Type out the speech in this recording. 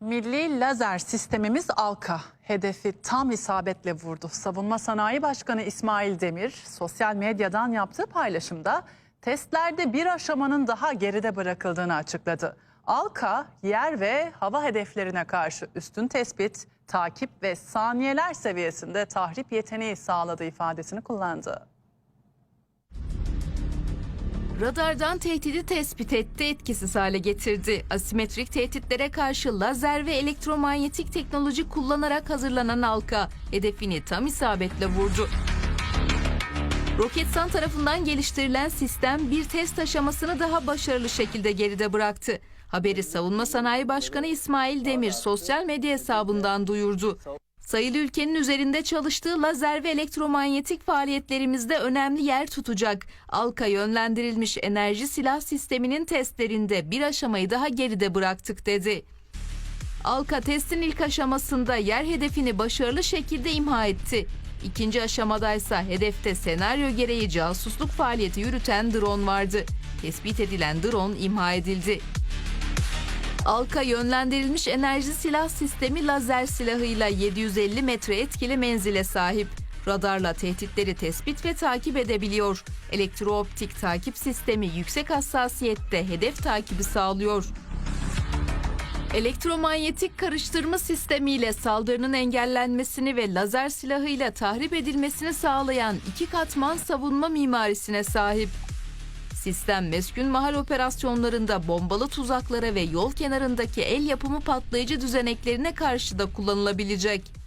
Milli lazer sistemimiz ALKA hedefi tam isabetle vurdu. Savunma Sanayi Başkanı İsmail Demir sosyal medyadan yaptığı paylaşımda testlerde bir aşamanın daha geride bırakıldığını açıkladı. ALKA yer ve hava hedeflerine karşı üstün tespit, takip ve saniyeler seviyesinde tahrip yeteneği sağladığı ifadesini kullandı. Radardan tehdidi tespit etti, etkisiz hale getirdi. Asimetrik tehditlere karşı lazer ve elektromanyetik teknoloji kullanarak hazırlanan halka hedefini tam isabetle vurdu. Roketsan tarafından geliştirilen sistem bir test aşamasını daha başarılı şekilde geride bıraktı. Haberi Savunma Sanayi Başkanı İsmail Demir sosyal medya hesabından duyurdu. Sayılı ülkenin üzerinde çalıştığı lazer ve elektromanyetik faaliyetlerimizde önemli yer tutacak. Alka yönlendirilmiş enerji silah sisteminin testlerinde bir aşamayı daha geride bıraktık dedi. Alka testin ilk aşamasında yer hedefini başarılı şekilde imha etti. İkinci aşamadaysa hedefte senaryo gereği casusluk faaliyeti yürüten drone vardı. Tespit edilen drone imha edildi. Alka yönlendirilmiş enerji silah sistemi lazer silahıyla 750 metre etkili menzile sahip. Radarla tehditleri tespit ve takip edebiliyor. Elektrooptik takip sistemi yüksek hassasiyette hedef takibi sağlıyor. Elektromanyetik karıştırma sistemiyle saldırının engellenmesini ve lazer silahıyla tahrip edilmesini sağlayan iki katman savunma mimarisine sahip. Sistem meskun mahal operasyonlarında bombalı tuzaklara ve yol kenarındaki el yapımı patlayıcı düzeneklerine karşı da kullanılabilecek.